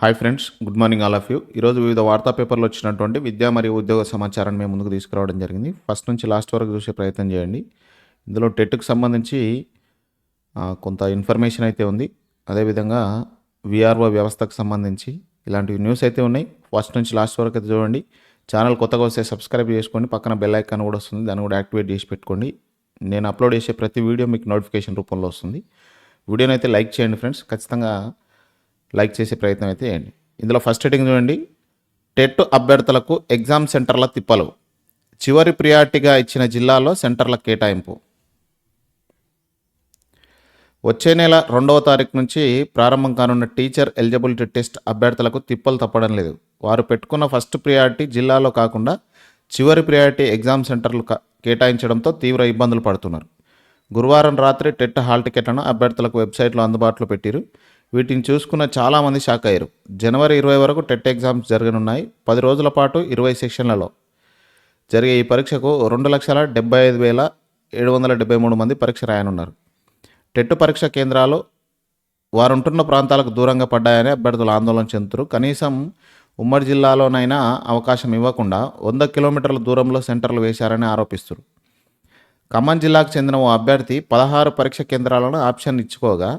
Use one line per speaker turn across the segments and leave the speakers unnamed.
Hi friends good morning all of you. ఈరోజు వివిధ వార్తా పేపర్లు వచ్చినటువంటి విద్యా మరియు ఉద్యోగ సమాచారాన్ని మేము ముందుకు తీసుకురావడం జరిగింది. ఫస్ట్ నుంచి లాస్ట్ వరకు చూసే ప్రయత్నం చేయండి. ఇందులో టెట్కు సంబంధించి కొంత ఇన్ఫర్మేషన్ అయితే ఉంది. అదేవిధంగా విఆర్ఓ వ్యవస్థకు సంబంధించి ఇలాంటి న్యూస్ అయితే ఉన్నాయి. ఫస్ట్ నుంచి లాస్ట్ వరకు అయితే చూడండి. ఛానల్ కొత్తగా వస్తే సబ్స్క్రైబ్ చేసుకోండి. పక్కన బెల్ ఐకాన్ కూడా వస్తుంది. దాన్ని కూడా యాక్టివేట్ చేసి పెట్టుకోండి. నేను అప్లోడ్ చేసే ప్రతి వీడియో మీకు నోటిఫికేషన్ రూపంలో వస్తుంది. వీడియోనైతే అయితే లైక్ చేయండి ఫ్రెండ్స్. ఖచ్చితంగా లైక్ చేసే ప్రయత్నం అయితే చేయండి. ఇందులో ఫస్ట్ హెడ్డింగ్ చూడండి. టెట్ అభ్యర్థులకు ఎగ్జామ్ సెంటర్ల తిప్పలు. చివరి ప్రియారిటీగా ఇచ్చిన జిల్లాలో సెంటర్ల కేటాయింపు. వచ్చే నెల రెండవ తారీఖు నుంచి ప్రారంభం కానున్న టీచర్ ఎలిజిబిలిటీ టెస్ట్ అభ్యర్థులకు తిప్పలు తప్పడం లేదు. వారు పెట్టుకున్న ఫస్ట్ ప్రియారిటీ జిల్లాలో కాకుండా చివరి ప్రియారిటీ ఎగ్జామ్ సెంటర్లు కేటాయించడంతో తీవ్ర ఇబ్బందులు పడుతున్నారు. గురువారం రాత్రి టెట్ హాల్ టికెట్లను అభ్యర్థులకు వెబ్సైట్లో అందుబాటులో పెట్టారు. వీటిని చూసుకున్న చాలామంది షాక్ అయ్యారు. జనవరి ఇరవై వరకు టెట్ ఎగ్జామ్స్ జరగనున్నాయి. పది రోజుల పాటు ఇరవై సెక్షన్లలో జరిగే ఈ పరీక్షకు రెండు లక్షల డెబ్బై ఐదు వేల ఏడు వందల డెబ్బై మూడు మంది పరీక్ష రాయనున్నారు. టెట్ పరీక్ష కేంద్రాలు వారుంటున్న ప్రాంతాలకు దూరంగా పడ్డాయని అభ్యర్థులు ఆందోళన చెందుతారు కనీసం ఉమ్మడి జిల్లాలోనైనా అవకాశం ఇవ్వకుండా వంద కిలోమీటర్ల దూరంలో సెంటర్లు వేశారని ఆరోపిస్తారు ఖమ్మం జిల్లాకు చెందిన ఓ అభ్యర్థి పదహారు పరీక్ష కేంద్రాలను ఆప్షన్ ఇచ్చుకోగా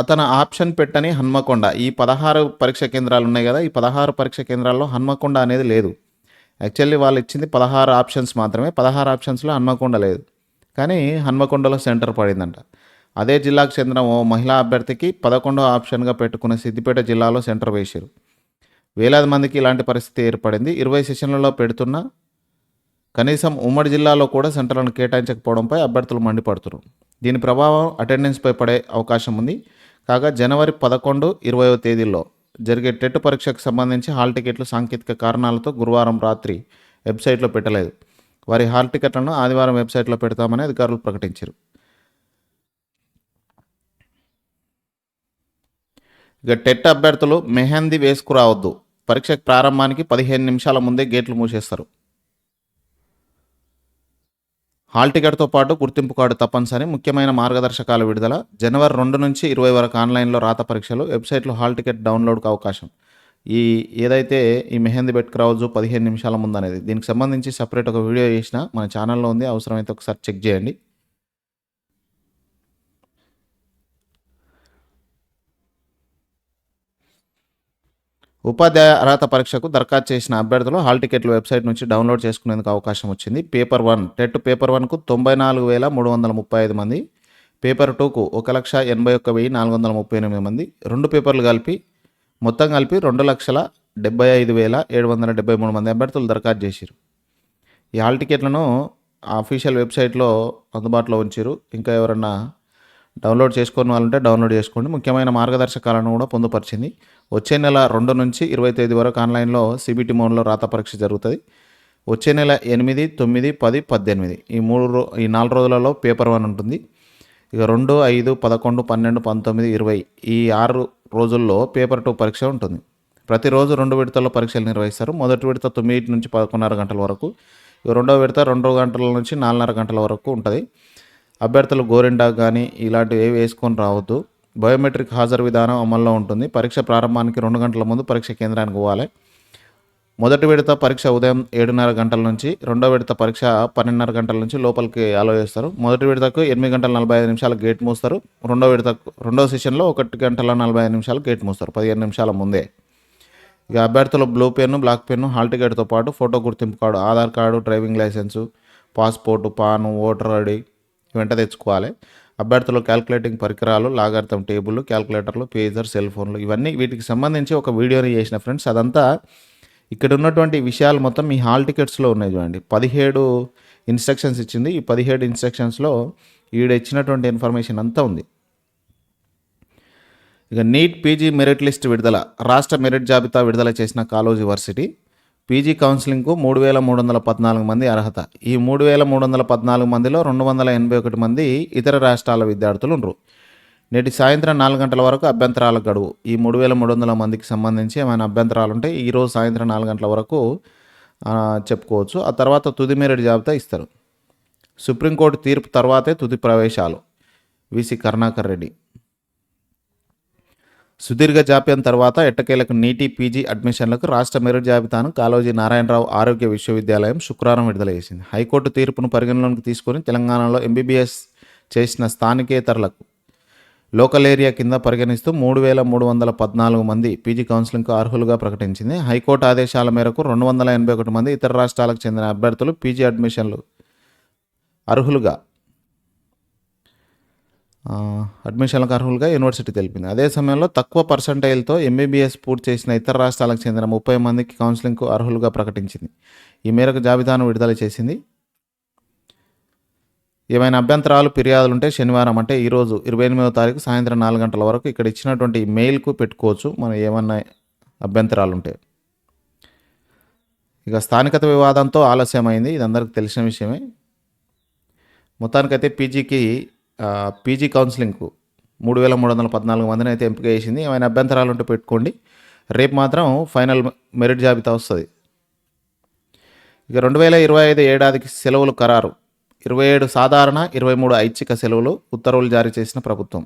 అతను ఆప్షన్ పెట్టని హన్మకొండ. ఈ పదహారు పరీక్ష కేంద్రాలు ఉన్నాయి కదా ఈ పదహారు పరీక్ష కేంద్రాల్లో హన్మకొండ అనేది లేదు. యాక్చువల్లీ వాళ్ళు ఇచ్చింది పదహారు ఆప్షన్స్ మాత్రమే పదహారు ఆప్షన్స్లో హన్మకొండ లేదు. కానీ హన్మకొండలో సెంటర్ పడిందంట. అదే జిల్లాకు చెందిన ఓ మహిళా అభ్యర్థికి పదకొండో ఆప్షన్గా పెట్టుకున్న సిద్దిపేట జిల్లాలో సెంటర్ వేశారు. వేలాది మందికి ఇలాంటి పరిస్థితి ఏర్పడింది. ఇరవై సెషన్లలో పెడుతున్న కనీసం ఉమ్మడి జిల్లాలో కూడా సెంటర్లను కేటాయించకపోవడంపై అభ్యర్థులు మండిపడుతున్నారు. దీని ప్రభావం అటెండెన్స్పై పడే అవకాశం ఉంది. కాగా జనవరి పదకొండు ఇరవయో తేదీల్లో జరిగే టెట్ పరీక్షకు సంబంధించి హాల్ టికెట్లు సాంకేతిక కారణాలతో గురువారం రాత్రి వెబ్సైట్లో పెట్టలేదు. వారి హాల్ టికెట్లను ఆదివారం వెబ్సైట్లో పెడతామని అధికారులు ప్రకటించారు. ఇక టెట్ అభ్యర్థులు మెహందీ వేసుకురావద్దు. పరీక్ష ప్రారంభానికి పదిహేను నిమిషాల ముందే గేట్లు మూసేస్తారు. హాల్ టికెట్తో పాటు గుర్తింపు కార్డు తప్పనిసరి ముఖ్యమైన మార్గదర్శకాల విడుదల జనవరి రెండు నుంచి ఇరవై వరకు ఆన్లైన్లో రాత పరీక్షలు వెబ్సైట్లో హాల్ టికెట్ డౌన్లోడ్కి అవకాశం. ఈ ఏదైతే ఈ మెహందీ బెట్ క్రౌజు పదిహేను నిమిషాల ముందు అనేది దీనికి సంబంధించి సపరేట్ ఒక వీడియో చేసిన మన ఛానల్లో ఉంది అవసరమైతే ఒకసారి చెక్ చేయండి. ఉపాధ్యాయ అర్హత పరీక్షకు దరఖాస్తు చేసిన అభ్యర్థులు హాల్ టికెట్లు వెబ్సైట్ నుంచి డౌన్లోడ్ చేసుకునేందుకు అవకాశం వచ్చింది. పేపర్ వన్ టెట్ పేపర్ వన్కు తొంభై నాలుగు వేల మూడు వందల ముప్పై ఐదు మంది పేపర్ టూకు ఒక లక్ష ఎనభై ఒక్క వెయ్యి నాలుగు వందల ముప్పై ఎనిమిది మంది రెండు పేపర్లు కలిపి మొత్తం కలిపి రెండు లక్షల డెబ్బై ఐదు వేల ఏడు వందల డెబ్బై మూడు మంది అభ్యర్థులు దరఖాస్తు చేశారు ఈ హాల్ టికెట్లను అఫీషియల్ వెబ్సైట్లో అందుబాటులో ఉంచారు ఇంకా ఎవరన్నా డౌన్లోడ్ చేసుకుని వాళ్ళుంటే డౌన్లోడ్ చేసుకోండి. ముఖ్యమైన మార్గదర్శకాలను కూడా పొందుపరిచింది. వచ్చే నెల రెండు నుంచి ఇరవై తేదీ వరకు ఆన్లైన్లో సిబిటి మోడ్లో రాత పరీక్ష జరుగుతుంది. వచ్చే నెల ఎనిమిది తొమ్మిది పది పద్దెనిమిది. ఈ మూడు రో ఈ నాలుగు రోజులలో పేపర్ వన్ ఉంటుంది. ఇక రెండు ఐదు పదకొండు పన్నెండు పంతొమ్మిది ఇరవై ఈ ఆరు రోజుల్లో పేపర్ టూ పరీక్ష ఉంటుంది. ప్రతిరోజు రెండు విడతల్లో పరీక్షలు నిర్వహిస్తారు. మొదటి విడత తొమ్మిది నుంచి పదకొండున్నర గంటల వరకు. ఇక రెండో విడత రెండు గంటల నుంచి నాలుగున్నర గంటల వరకు ఉంటుంది. అభ్యర్థులు గోరిండా కానీ ఇలాంటివి ఏవి వేసుకొని రావద్దు. బయోమెట్రిక్ హాజరు విధానం అమల్లో ఉంటుంది. పరీక్ష ప్రారంభానికి రెండు గంటల ముందు పరీక్ష కేంద్రానికి పోవాలి. మొదటి విడత పరీక్ష ఉదయం ఏడున్నర గంటల నుంచి రెండో విడత పరీక్ష పన్నెండున్నర గంటల నుంచి లోపలికి అలో చేస్తారు. మొదటి విడతకు ఎనిమిది గంటల నలభై ఐదు నిమిషాలు గేట్ మూస్తారు. రెండో విడతకు రెండో సెషన్లో ఒకటి గంటల నలభై ఐదు నిమిషాలు గేట్ మూస్తారు పదిహేను నిమిషాల ముందే. ఇక అభ్యర్థులు blue pen black pen hall టికెట్తో పాటు ఫోటో గుర్తింపు card Aadhaar card driving licence passport PAN voter ID వెంట తెచ్చుకోవాలి. అభ్యర్థులు క్యాల్కులేటింగ్ పరికరాలు లాగార్థం టేబుల్ క్యాల్కులేటర్లు పేజర్ సెల్ ఫోన్లు ఇవన్నీ వీటికి సంబంధించి ఒక వీడియోని చేసిన ఫ్రెండ్స్. అదంతా ఇక్కడ ఉన్నటువంటి విషయాలు మొత్తం మీ హాల్ టికెట్స్లో ఉన్నాయి చూడండి. పదిహేడు ఇన్స్ట్రక్షన్స్ ఇచ్చింది. ఈ పదిహేడు ఇన్స్ట్రక్షన్స్లో ఈడ ఇచ్చినటువంటి ఇన్ఫర్మేషన్ అంతా ఉంది. ఇక నీట్ పీజీ మెరిట్ లిస్ట్ విడుదల రాష్ట్ర మెరిట్ జాబితా విడుదల చేసిన కాలోజీ వర్సిటీ. పీజీ కౌన్సిలింగ్కు మూడు వేల మూడు వందల పద్నాలుగు మంది అర్హత. ఈ మూడు వేల మూడు వందల పద్నాలుగు మందిలో రెండు వందల ఎనభై ఒకటి మంది ఇతర రాష్ట్రాల విద్యార్థులు ఉండరు. నేటి సాయంత్రం నాలుగు గంటల వరకు అభ్యంతరాల గడువు. ఈ మూడు వేల మూడు వందల మందికి సంబంధించి ఏమైనా అభ్యంతరాలు ఉంటే ఈరోజు సాయంత్రం నాలుగు గంటల వరకు చెప్పుకోవచ్చు. ఆ తర్వాత తుది మెరిట్ జాబితా ఇస్తారు. సుప్రీంకోర్టు తీర్పు తర్వాతే తుది ప్రవేశాలు. విసి కరుణాకర్ రెడ్డి. సుదీర్ఘ జాప్యం తర్వాత ఎట్టకేలకు నీటి పీజీ అడ్మిషన్లకు రాష్ట్ర మెరిట్ జాబితాను కాలోజీ నారాయణరావు ఆరోగ్య విశ్వవిద్యాలయం శుక్రవారం విడుదల చేసింది. హైకోర్టు తీర్పును పరిగణలోకి తీసుకొని తెలంగాణలో ఎంబీబీఎస్ చేసిన స్థానికేతరులకు లోకల్ ఏరియా కింద పరిగణిస్తూ మూడు వేల మూడు వందల పద్నాలుగు మంది పీజీ కౌన్సిలింగ్కు అర్హులుగా ప్రకటించింది. హైకోర్టు ఆదేశాల మేరకు రెండు వందల ఎనభై ఒకటి మంది ఇతర రాష్ట్రాలకు చెందిన అభ్యర్థులు పీజీ అడ్మిషన్లు అర్హులుగా అడ్మిషన్లకు అర్హులుగా యూనివర్సిటీ తెలిపింది. అదే సమయంలో తక్కువ పర్సంటైల్తో ఎంబీబీఎస్ పూర్తి చేసిన ఇతర రాష్ట్రాలకు చెందిన ముప్పై మందికి కౌన్సిలింగ్కు అర్హులుగా ప్రకటించింది. ఈ మేరకు జాబితాను విడుదల చేసింది. ఏమైనా అభ్యంతరాలు ఫిర్యాదులుంటే శనివారం అంటే ఈరోజు ఇరవై ఎనిమిదవ తారీఖు సాయంత్రం నాలుగు గంటల వరకు ఇక్కడ ఇచ్చినటువంటి మెయిల్కు పెట్టుకోవచ్చు. మనం ఏమన్నా అభ్యంతరాలు ఉంటే. ఇక స్థానికత వివాదంతో ఆలస్యమైంది. ఇది అందరికి తెలిసిన విషయమే. మొత్తానికైతే పీజీకి పీజీ కౌన్సిలింగ్కు మూడు వేల మూడు వందల పద్నాలుగు మందిని అయితే ఎంపిక చేసింది. ఏమైనా అభ్యంతరాలు ఉంటే పెట్టుకోండి. రేపు మాత్రం ఫైనల్ మెరిట్ జాబితా వస్తుంది. ఇక రెండు వేల ఇరవై ఐదు ఏడాదికి సెలవులు ఖరారు. ఇరవై ఏడు సాధారణ ఇరవై మూడు ఐచ్ఛిక సెలవులు ఉత్తర్వులు జారీ చేసిన ప్రభుత్వం.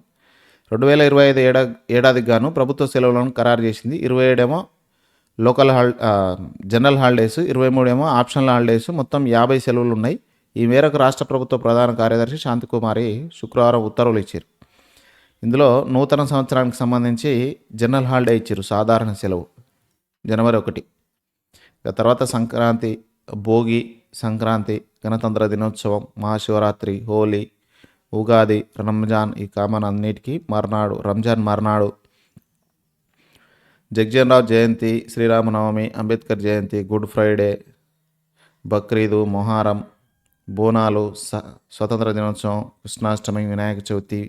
రెండు వేల ఇరవై ఐదు ఏడా ఏడాదికి గాను ప్రభుత్వ సెలవులను ఖరారు చేసింది. ఇరవై ఏడేమో లోకల్ హాల్ జనరల్ హాలిడేస్ ఇరవై మూడేమో ఆప్షనల్ హాలిడేస్ మొత్తం యాభై సెలవులు ఉన్నాయి. ఈ మేరకు రాష్ట్ర ప్రభుత్వ ప్రధాన కార్యదర్శి శాంతికుమారి శుక్రవారం ఉత్తర్వులు ఇచ్చారు. ఇందులో నూతన సంవత్సరానికి సంబంధించి జనరల్ హాలిడే ఇచ్చారు సాధారణ సెలవు జనవరి ఒకటి. తర్వాత సంక్రాంతి భోగి సంక్రాంతి గణతంత్ర దినోత్సవం మహాశివరాత్రి హోలీ ఉగాది రంజాన్ ఈ కామన్ అన్నిటికీ మర్నాడు రంజాన్ మర్నాడు. జగ్జన్రావు జయంతి శ్రీరామనవమి అంబేద్కర్ జయంతి గుడ్ ఫ్రైడే బక్రీదు మొహారం బోనాలు స స్వతంత్ర దినోత్సవం కృష్ణాష్టమి వినాయక చవితి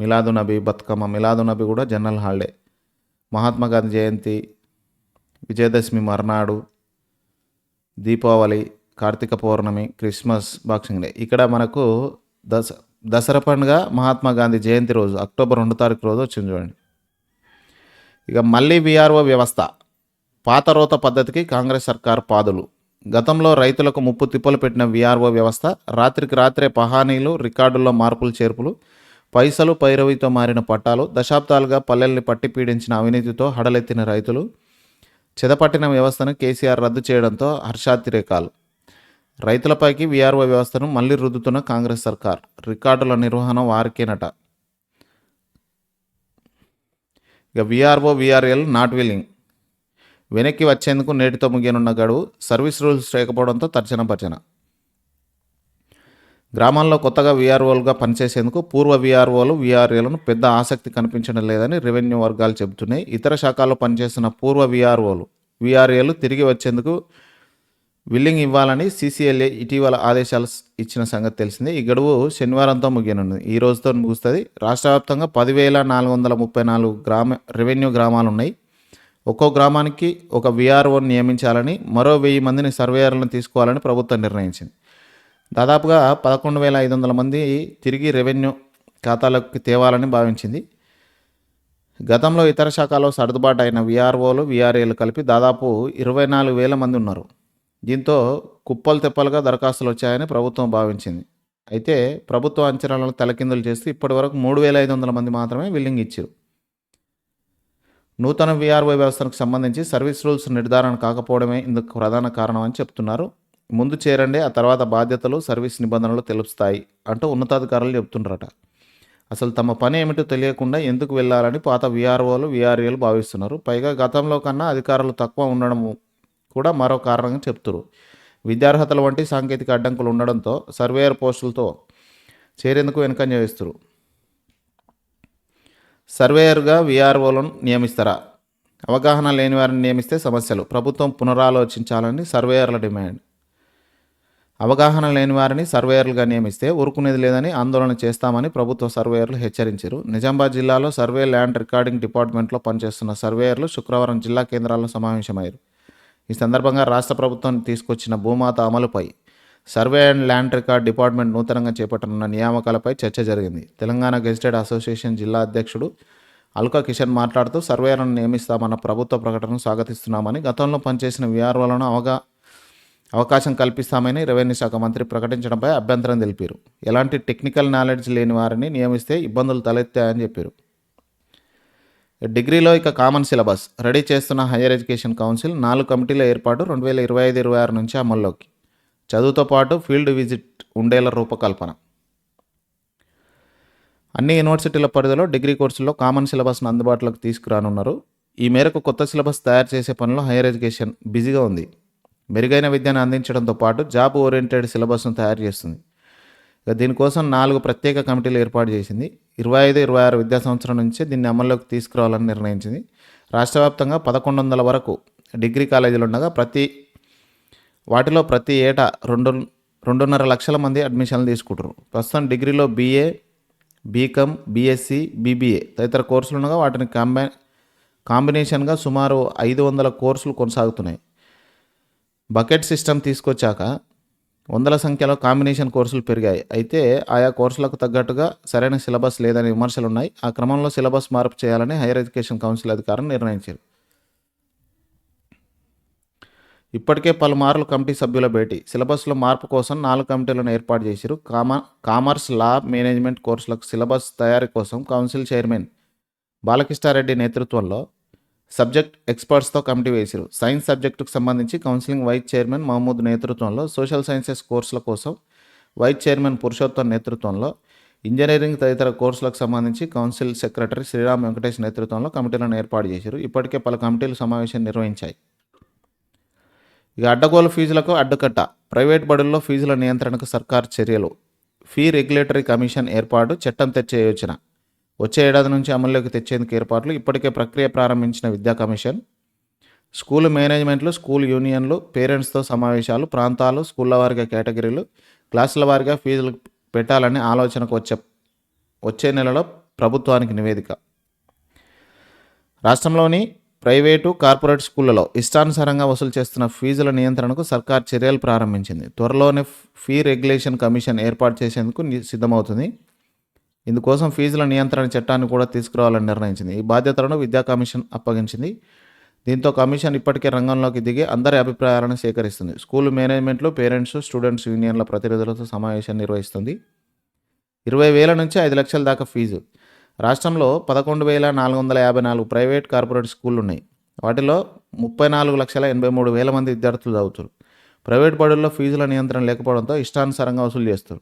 మిలాదు నబీ బతుకమ్మ మిలాదు నబీ కూడా జనరల్ హాలిడే. మహాత్మా గాంధీ జయంతి విజయదశమి మర్నాడు Deepavali Karthika Pournami Christmas boxing day. ఇక్కడ మనకు దస దసరా పండుగ మహాత్మా గాంధీ జయంతి రోజు అక్టోబర్ రెండు తారీఖు రోజు వచ్చింది చూడండి. ఇక మళ్ళీ విఆర్ఓ వ్యవస్థ పాత రోత పద్ధతికి కాంగ్రెస్ సర్కార్ పాదులు. గతంలో రైతులకు ముప్పు తిప్పలు పెట్టిన విఆర్ఓ వ్యవస్థ రాత్రికి రాత్రే పహానీలు రికార్డుల్లో మార్పులు చేర్పులు పైసలు పైరవితో మారిన పట్టాలు దశాబ్దాలుగా పల్లెల్ని పట్టి పీడించిన అవినీతితో హడలెత్తిన రైతులు చెదపట్టిన వ్యవస్థను కేసీఆర్ రద్దు చేయడంతో హర్షాతిరేకాలు. రైతులపైకి విఆర్ఓ వ్యవస్థను మళ్ళీ రుద్దుతున్న కాంగ్రెస్ సర్కార్ రికార్డుల నిర్వహణ వారికేనట. ఇక విఆర్ఓ విఆర్ఎల్ నాట్ విల్లింగ్. వెనక్కి వచ్చేందుకు నేటితో ముగియనున్న గడువు సర్వీస్ రూల్స్ లేకపోవడంతో తర్జన భర్జన. గ్రామాల్లో కొత్తగా వీఆర్ఓలుగా పనిచేసేందుకు పూర్వ వీఆర్ఓలు వీఆర్ఏలను పెద్ద ఆసక్తి కనిపించడం లేదని రెవెన్యూ వర్గాలు చెబుతున్నాయి. ఇతర శాఖల్లో పనిచేస్తున్న పూర్వ వీఆర్ఓలు వీఆర్ఏలు తిరిగి వచ్చేందుకు విల్లింగ్ ఇవ్వాలని సీసీఎల్ఏ ఇటీవల ఆదేశాలు ఇచ్చిన సంగతి తెలిసిందే. ఈ గడువు శనివారంతో ముగియనుంది. ఈ రోజుతో ముగుస్తుంది. రాష్ట్ర వ్యాప్తంగా పదివేల నాలుగు వందల ముప్పై నాలుగు గ్రామ రెవెన్యూ గ్రామాలు ఉన్నాయి ఒక్కో గ్రామానికి ఒక విఆర్ఓని నియమించాలని మరో వెయ్యి మందిని సర్వేయర్లను తీసుకోవాలని ప్రభుత్వం నిర్ణయించింది. దాదాపుగా పదకొండు వేల ఐదు వందల మంది తిరిగి రెవెన్యూ ఖాతాలోకి తేవాలని భావించింది. గతంలో ఇతర శాఖలో సర్దుబాటు అయిన విఆర్ఓలు విఆర్ఏలు కలిపి దాదాపు ఇరవై నాలుగు వేల మంది ఉన్నారు. దీంతో కుప్పలు తెప్పలుగా దరఖాస్తులు వచ్చాయని ప్రభుత్వం భావించింది. అయితే ప్రభుత్వ అంచనాలను తలకిందులు చేస్తూ ఇప్పటివరకు మూడు వేల ఐదు వందల మంది మాత్రమే విల్లింగ్ ఇచ్చారు. నూతన వీఆర్ఓ వ్యవస్థకు సంబంధించి సర్వీస్ రూల్స్ నిర్ధారణ కాకపోవడమే ఇందుకు ప్రధాన కారణం అని చెప్తున్నారు. ముందు చేరండి ఆ తర్వాత బాధ్యతలు సర్వీస్ నిబంధనలు తెలుస్తాయి అంటూ ఉన్నతాధికారులు చెప్తున్నారట అసలు తమ పని ఏమిటో తెలియకుండా ఎందుకు వెళ్ళాలని పాత విఆర్ఓలు విఆర్ఏలు భావిస్తున్నారు. పైగా గతంలో కన్నా అధికారులు తక్కువ ఉండడం కూడా మరో కారణంగా చెప్తున్నారు విద్యార్హతల వంటి సాంకేతిక అడ్డంకులు ఉండడంతో సర్వేయర్ పోస్టులతో చేరేందుకు వెనుకంజ వేస్తారు. సర్వేయర్గా వీఆర్ఓలను నియమిస్తారా? అవగాహన లేని వారిని నియమిస్తే సమస్యలు. ప్రభుత్వం పునరాలోచించాలని సర్వేయర్ల డిమాండ్. అవగాహన లేని వారిని సర్వేయర్లుగా నియమిస్తే ఊరుకునేది లేదని ఆందోళన చేస్తామని ప్రభుత్వ సర్వేయర్లు హెచ్చరించారు. నిజామాబాద్ జిల్లాలో సర్వే ల్యాండ్ రికార్డింగ్ డిపార్ట్మెంట్లో పనిచేస్తున్న సర్వేయర్లు శుక్రవారం జిల్లా కేంద్రాల్లో సమావేశమయ్యారు. ఈ సందర్భంగా రాష్ట్ర ప్రభుత్వం తీసుకొచ్చిన భూమాత అమలుపై survey and land record department నూతనంగా చేపట్టనున్న నియామకాలపై చర్చ జరిగింది. తెలంగాణ గెజిటెడ్ అసోసియేషన్ జిల్లా అధ్యక్షుడు అల్కా కిషన్ మాట్లాడుతూ సర్వేయర్లను నియమిస్తామన్న ప్రభుత్వ ప్రకటనను స్వాగతిస్తున్నామని గతంలో పనిచేసిన విఆర్ఓలను అవగా అవకాశం కల్పిస్తామని రెవెన్యూ శాఖ మంత్రి ప్రకటించడంపై అభ్యంతరం తెలిపారు. ఎలాంటి టెక్నికల్ నాలెడ్జ్ లేని వారిని నియమిస్తే ఇబ్బందులు తలెత్తాయని చెప్పారు. డిగ్రీలో ఇక కామన్ సిలబస్ రెడీ చేస్తున్న హైయర్ ఎడ్యుకేషన్ కౌన్సిల్ నాలుగు కమిటీల ఏర్పాటు రెండు వేల ఇరవై ఐదు ఇరవై ఆరు నుంచి అమల్లోకి. చదువుతో పాటు ఫీల్డ్ విజిట్ ఉండేలా రూపకల్పన. అన్ని యూనివర్సిటీల పరిధిలో డిగ్రీ కోర్సుల్లో కామన్ సిలబస్ను అందుబాటులోకి తీసుకురానున్నారు. ఈ మేరకు కొత్త సిలబస్ తయారు చేసే పనిలో హైయర్ ఎడ్యుకేషన్ బిజీగా ఉంది. మెరుగైన విద్యను అందించడంతో పాటు జాబ్ ఓరియంటెడ్ సిలబస్ను తయారు చేస్తుంది. ఇక దీనికోసం నాలుగు ప్రత్యేక కమిటీలు ఏర్పాటు చేసింది. ఇరవై ఐదు ఇరవై ఆరు విద్యా సంవత్సరం నుంచే దీన్ని అమల్లోకి తీసుకురావాలని నిర్ణయించింది. రాష్ట్ర వ్యాప్తంగా పదకొండు వందల వరకు డిగ్రీ కాలేజీలు ఉండగా ప్రతి వాటిలో ప్రతి ఏటా రెండు రెండున్నర లక్షల మంది అడ్మిషన్లు తీసుకుంటారు ప్రస్తుతం డిగ్రీలో బీఏ బీకామ్ బీఎస్సీ బీబీఏ తదితర కోర్సులు ఉండగా వాటిని కాంబై కాంబినేషన్గా సుమారు ఐదు వందల కోర్సులు కొనసాగుతున్నాయి. బకెట్ సిస్టమ్ తీసుకొచ్చాక వందల సంఖ్యలో కాంబినేషన్ కోర్సులు పెరిగాయి. అయితే ఆయా కోర్సులకు తగ్గట్టుగా సరైన సిలబస్ లేదనే విమర్శలు ఉన్నాయి ఆ క్రమంలో సిలబస్ మార్పు చేయాలని హైయర్ ఎడ్యుకేషన్ కౌన్సిల్ అధికారులు నిర్ణయించారు. ఇప్పటికే పలుమార్లు కమిటీ సభ్యుల భేటీ. సిలబస్లో మార్పు కోసం నాలుగు కమిటీలను ఏర్పాటు చేశారు. కామా కామర్స్ లా మేనేజ్మెంట్ కోర్సులకు సిలబస్ తయారీ కోసం కౌన్సిల్ చైర్మన్ బాలకృష్ణారెడ్డి నేతృత్వంలో సబ్జెక్ట్ ఎక్స్పర్ట్స్తో కమిటీ వేశారు. సైన్స్ సబ్జెక్టుకు సంబంధించి కౌన్సిలింగ్ వైస్ చైర్మన్ మహమూద్ నేతృత్వంలో సోషల్ సైన్సెస్ కోర్సుల కోసం వైస్ చైర్మన్ పురుషోత్తం నేతృత్వంలో ఇంజనీరింగ్ తదితర కోర్సులకు సంబంధించి కౌన్సిల్ సెక్రటరీ శ్రీరామ్ వెంకటేష్ నేతృత్వంలో కమిటీలను ఏర్పాటు చేశారు. ఇప్పటికే పలు కమిటీలు సమావేశం నిర్వహించాయి. ఇక అడ్డగోలు ఫీజులకు అడ్డుకట్ట. ప్రైవేట్ బడుల్లో ఫీజుల నియంత్రణకు సర్కార్ చర్యలు. ఫీ రెగ్యులేటరీ కమిషన్ ఏర్పాటు చట్టం తెచ్చే యోచన. వచ్చే ఏడాది నుంచి అమల్లోకి తెచ్చేందుకు ఏర్పాట్లు ఇప్పటికే ప్రక్రియ ప్రారంభించిన విద్యా కమిషన్. స్కూల్ మేనేజ్మెంట్లు స్కూల్ యూనియన్లు పేరెంట్స్తో సమావేశాలు ప్రాంతాలు స్కూళ్ళ వారిగా కేటగిరీలు క్లాసుల వారిగా ఫీజులు పెట్టాలని ఆలోచనకు వచ్చే వచ్చే నెలలో ప్రభుత్వానికి నివేదిక. రాష్ట్రంలోని ప్రైవేటు కార్పొరేట్ స్కూళ్ళలో ఇష్టానుసారంగా వసూలు చేస్తున్న ఫీజుల నియంత్రణకు సర్కార్ చర్యలు ప్రారంభించింది. త్వరలోనే ఫీ రెగ్యులేషన్ కమిషన్ ఏర్పాటు చేసేందుకు సిద్ధమవుతుంది. ఇందుకోసం ఫీజుల నియంత్రణ చట్టాన్ని కూడా తీసుకురావాలని నిర్ణయించింది. ఈ బాధ్యతలను విద్యా కమిషన్ అప్పగించింది. దీంతో కమిషన్ ఇప్పటికే రంగంలోకి దిగి అందరి అభిప్రాయాలను సేకరిస్తుంది. స్కూల్ మేనేజ్మెంట్లు పేరెంట్స్ స్టూడెంట్స్ యూనియన్ల ప్రతినిధులతో సమావేశం నిర్వహిస్తుంది. ఇరవై వేల నుంచి ఐదు లక్షల దాకా ఫీజు. రాష్ట్రంలో పదకొండు వేల నాలుగు వందల యాభై నాలుగు ప్రైవేట్ కార్పొరేట్ స్కూళ్ళు ఉన్నాయి వాటిలో ముప్పై నాలుగు లక్షల ఎనభై మూడు వేల మంది విద్యార్థులు చదువుతారు. ప్రైవేట్ బడుల్లో ఫీజుల నియంత్రణ లేకపోవడంతో ఇష్టానుసారంగా వసూలు చేస్తారు.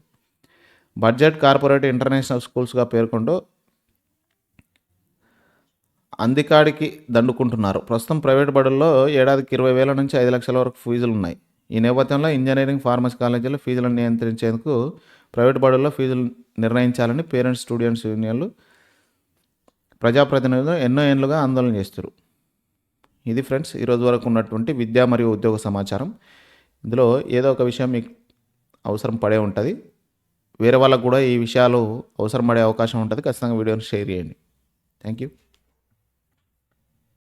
బడ్జెట్ కార్పొరేట్ ఇంటర్నేషనల్ స్కూల్స్గా పేర్కొంటూ అందికాడికి దండుకుంటున్నారు. ప్రస్తుతం ప్రైవేట్ బడుల్లో ఏడాదికి ఇరవై వేల నుంచి ఐదు లక్షల వరకు ఫీజులు ఉన్నాయి ఈ నేపథ్యంలో ఇంజనీరింగ్ ఫార్మసీ కాలేజీలో ఫీజులను నియంత్రించేందుకు ప్రైవేట్ బడుల్లో ఫీజులు నిర్ణయించాలని పేరెంట్స్ స్టూడెంట్స్ యూనియన్లు ప్రజాప్రతినిధులు ఎన్నో ఏళ్ళుగా ఆందోళన చేస్తారు. ఇది ఫ్రెండ్స్ ఈరోజు వరకు ఉన్నటువంటి విద్యా మరియు ఉద్యోగ సమాచారం. ఇందులో ఏదో ఒక విషయం మీకు అవసరం పడే ఉంటుంది. వేరే వాళ్ళకు కూడా ఈ విషయాలు అవసరం పడే అవకాశం ఉంటుంది. ఖచ్చితంగా వీడియోని షేర్ చేయండి. Thank you